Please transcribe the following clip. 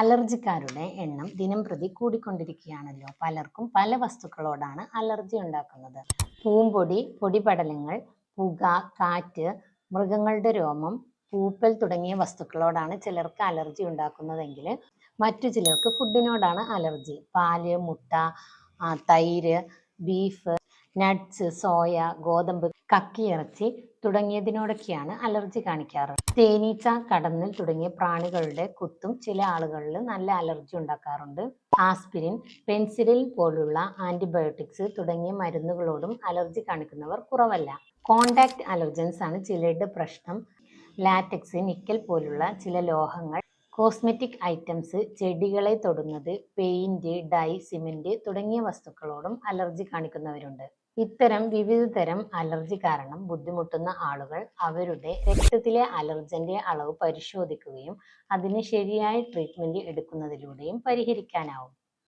അലർജിക്കാരുടെ എണ്ണം ദിനം പ്രതി കൂടിക്കൊണ്ടിരിക്കുകയാണല്ലോ. പലർക്കും പല വസ്തുക്കളോടാണ് അലർജി ഉണ്ടാക്കുന്നത്. പൂമ്പൊടി പൊടിപടലങ്ങൾ പുക കാറ്റ് മൃഗങ്ങളുടെ രോമം പൂപ്പൽ തുടങ്ങിയ വസ്തുക്കളോടാണ് ചിലർക്ക് അലർജി ഉണ്ടാക്കുന്നതെങ്കിൽ മറ്റു ചിലർക്ക് ഫുഡിനോടാണ് അലർജി. പാൽ മുട്ട തൈര് ബീഫ് നട്ട്സ് സോയ ഗോതമ്പ് കക്കിയിറച്ചി തുടങ്ങിയതിനോടൊക്കെയാണ് അലർജി കാണിക്കാറ്. തേനീച്ച കടന്നൽ തുടങ്ങിയ പ്രാണികളുടെ കുത്തും ചില ആളുകളിൽ നല്ല അലർജി ഉണ്ടാക്കാറുണ്ട്. ആസ്പിരിൻ പെൻസിലിൻ പോലുള്ള ആന്റിബയോട്ടിക്സ് തുടങ്ങിയ മരുന്നുകളോടും അലർജി കാണിക്കുന്നവർ കുറവല്ല. കോണ്ടാക്ട് അലർജൻസ് ആണ് ചിലരുടെ പ്രശ്നം. ലാറ്റക്സ് നിക്കൽ പോലുള്ള ചില ലോഹങ്ങൾ കോസ്മെറ്റിക് ഐറ്റംസ് ചെടികളെ തൊടുന്നത് പെയിന്റ് ഡൈ സിമെന്റ് തുടങ്ങിയ വസ്തുക്കളോടും അലർജി കാണിക്കുന്നവരുണ്ട്. ഇത്തരം വിവിധ തരം അലർജി കാരണം ബുദ്ധിമുട്ടുന്ന ആളുകൾ അവരുടെ രക്തത്തിലെ അലർജന്റെ അളവ് പരിശോധിക്കുകയും അതിന് ശരിയായ ട്രീറ്റ്മെന്റ് എടുക്കുന്നതിലൂടെയും പരിഹരിക്കാനാവും.